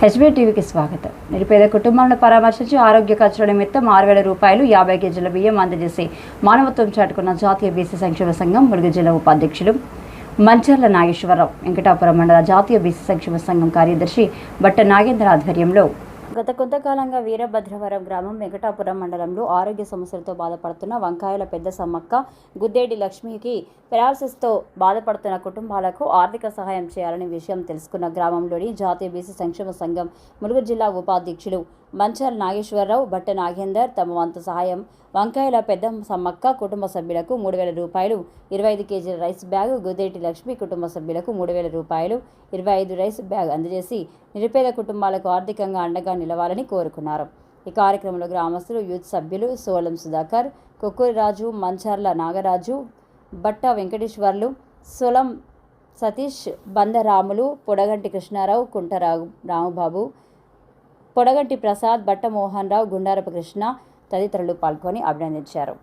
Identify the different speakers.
Speaker 1: HB టీవీకి స్వాగతం. నిరుపేద కుటుంబాలను పరామర్శించి ఆరోగ్య ఖర్చుల నిమిత్తం ఆరు వేల రూపాయలు యాభై కేజీల బియ్యం అందజేసి మానవత్వం చాటుకున్న జాతీయ బీసీ సంక్షేమ సంఘం ములుగు జిల్లా ఉపాధ్యక్షులు మంచర్ల నాగేశ్వరరావు వెంకటాపురం మండల జాతీయ బీసీ సంక్షేమ సంఘం కార్యదర్శి బట్ట నాగేంద్ర ఆధ్వర్యంలో గత కొంతకాలంగా వీరభద్రవరం గ్రామం వెంకటాపురం మండలంలో ఆరోగ్య సమస్యలతో బాధపడుతున్న వంకాయల పెద్ద సమ్మక్క గుద్దేడి లక్ష్మికి పెరాలసిస్తో బాధపడుతున్న కుటుంబాలకు ఆర్థిక సహాయం చేయాలనే విషయం తెలుసుకున్న గ్రామంలోని జాతీయ బీసీ సంక్షేమ సంఘం ములుగు జిల్లా ఉపాధ్యక్షులు మంచాల నాగేశ్వరరావు బట్ట నాగేందర్ తమ వంతు సహాయం. వంకాయల పెద్ద సమ్మక్క కుటుంబ సభ్యులకు మూడు వేల రూపాయలు. ఇరవై ఐదు కేజీల రైస్ బ్యాగ్. గుద్దేటి లక్ష్మి కుటుంబ సభ్యులకు మూడు వేల రూపాయలు. ఇరవై ఐదు రైస్ బ్యాగ్ అందజేసి నిరుపేద కుటుంబాలకు ఆర్థికంగా అండగా నిలవాలని కోరుకున్నారు. ఈ కార్యక్రమంలో గ్రామస్తులు యూత్ సభ్యులు సోలం సుధాకర్ కొక్కూరి రాజు మంచార్ల నాగరాజు బట్ట వెంకటేశ్వర్లు సొలం సతీష్ బందరాములు పొడగంటి కృష్ణారావు కుంటరావు రాముబాబు కొడగట్టి ప్రసాద్ బట్ట మోహన్ రావు గుండారప కృష్ణ తదితరులు పాల్గొని అభినందించారు.